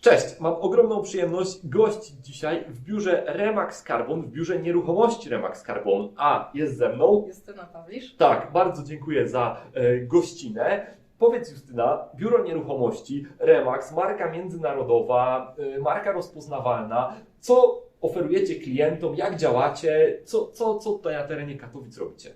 Cześć, mam ogromną przyjemność gościć dzisiaj w biurze Remax Carbon, w biurze nieruchomości Remax Carbon, a jest ze mną. Justyna Pawlisz. Tak, bardzo dziękuję za e, gościnę. Powiedz Justyna, biuro nieruchomości Remax, marka międzynarodowa, e, marka rozpoznawalna. Co oferujecie klientom, jak działacie, co, co, co tutaj na terenie Katowic robicie?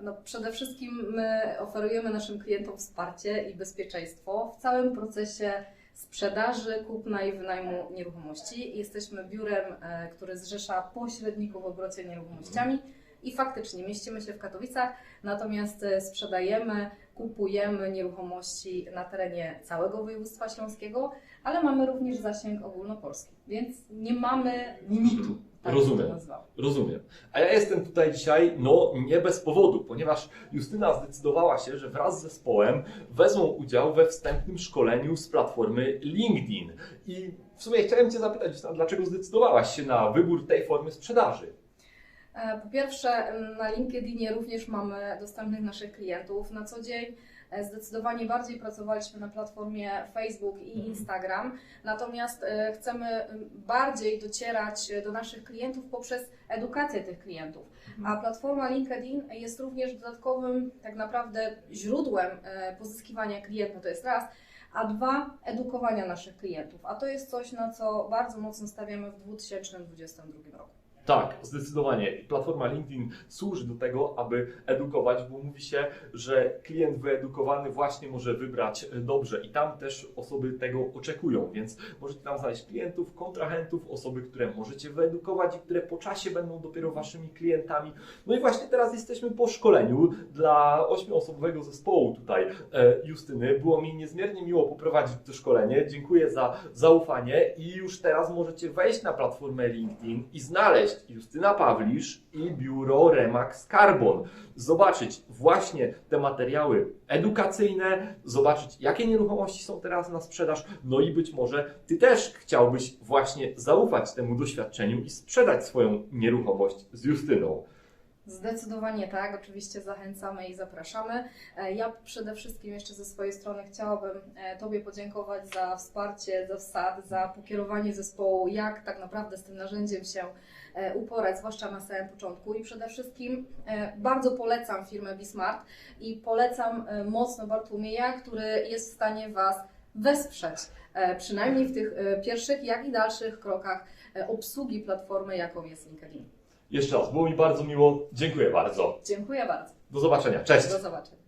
No, przede wszystkim my oferujemy naszym klientom wsparcie i bezpieczeństwo w całym procesie sprzedaży, kupna i wynajmu nieruchomości. Jesteśmy biurem, e, które zrzesza pośredników w obrocie nieruchomościami i faktycznie mieścimy się w Katowicach, natomiast e, sprzedajemy, kupujemy nieruchomości na terenie całego województwa śląskiego, ale mamy również zasięg ogólnopolski, więc nie mamy limitu. Tak Rozumiem. Rozumiem. A ja jestem tutaj dzisiaj, no nie bez powodu, ponieważ Justyna zdecydowała się, że wraz z zespołem wezmą udział we wstępnym szkoleniu z platformy LinkedIn. I w sumie chciałem Cię zapytać, Justyna, dlaczego zdecydowałaś się na wybór tej formy sprzedaży? E, Po pierwsze, na LinkedInie również mamy dostępnych naszych klientów. Na co dzień e, zdecydowanie bardziej pracowaliśmy na platformie Facebook i Mhm. Instagram, natomiast e, chcemy bardziej docierać do naszych klientów poprzez edukację tych klientów. A platforma LinkedIn jest również dodatkowym tak naprawdę źródłem pozyskiwania klientów, to jest raz, a dwa, edukowania naszych klientów. A to jest coś, na co bardzo mocno stawiamy w 2022 roku. Tak, zdecydowanie. Platforma LinkedIn służy do tego, aby edukować, bo mówi się, że klient wyedukowany właśnie może wybrać dobrze i tam też osoby tego oczekują, więc możecie tam znaleźć klientów, kontrahentów, osoby, które możecie wyedukować i które po czasie będą dopiero waszymi klientami. No i właśnie teraz jesteśmy po szkoleniu dla ośmioosobowego zespołu tutaj e, Justyny. Było mi niezmiernie miło poprowadzić to szkolenie. Dziękuję za zaufanie i już teraz możecie wejść na platformę LinkedIn i znaleźć Justyna Pawlisz i biuro Remax Carbon. Zobaczyć właśnie te materiały edukacyjne, zobaczyć jakie nieruchomości są teraz na sprzedaż, no i być może Ty też chciałbyś właśnie zaufać temu doświadczeniu i sprzedać swoją nieruchomość z Justyną. Zdecydowanie tak, oczywiście zachęcamy i zapraszamy. E, Ja przede wszystkim jeszcze ze swojej strony chciałabym e, Tobie podziękować za wsparcie, za wsad, za pokierowanie zespołu, jak tak naprawdę z tym narzędziem się e, uporać, zwłaszcza na samym początku. I przede wszystkim bardzo polecam firmę Bismart i polecam mocno Bartłomieja, który jest w stanie Was wesprzeć, przynajmniej w tych pierwszych, jak i dalszych krokach obsługi platformy, jaką jest LinkedIn. Jeszcze raz, było mi bardzo miło. Dziękuję bardzo. Dziękuję bardzo. Do zobaczenia. Cześć. Do zobaczenia.